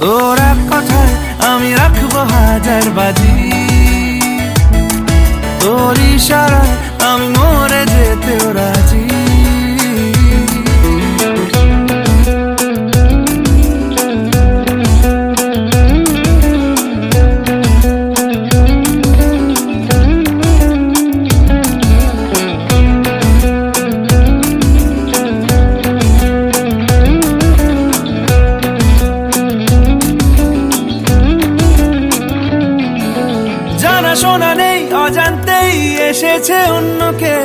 তোর কথায় আমি রাখব হাজার বাজি। তোর ইশারায় জানা শোনা নেই অজান্তেই এসেছে অন্যকে।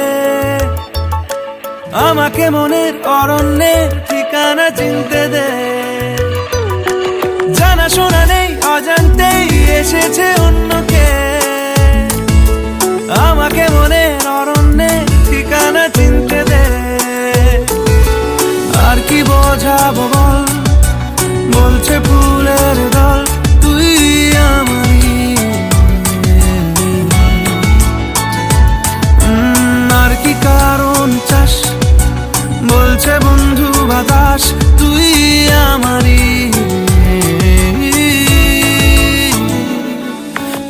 আমাকে মনের অরণ্যের ঠিকানা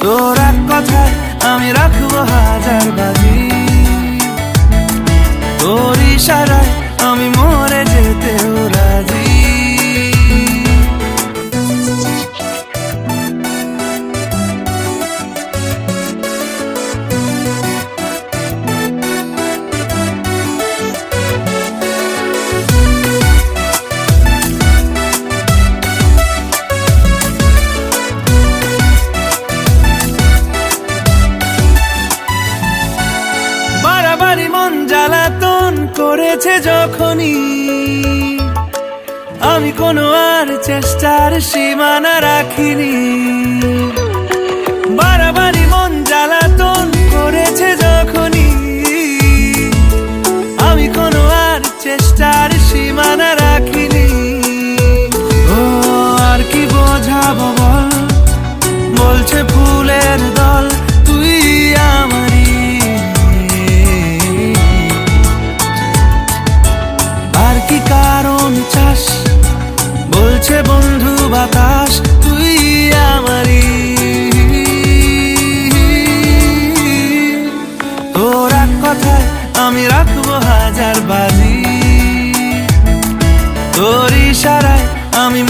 তোর এক কথায় আমি রাখব হাজার বাজি। তোর ইশারায় করেছে যখনই আমি কোনো আর চেষ্টার সীমানা রাখিনি। হাজার বাজি। তোর সারায় আমি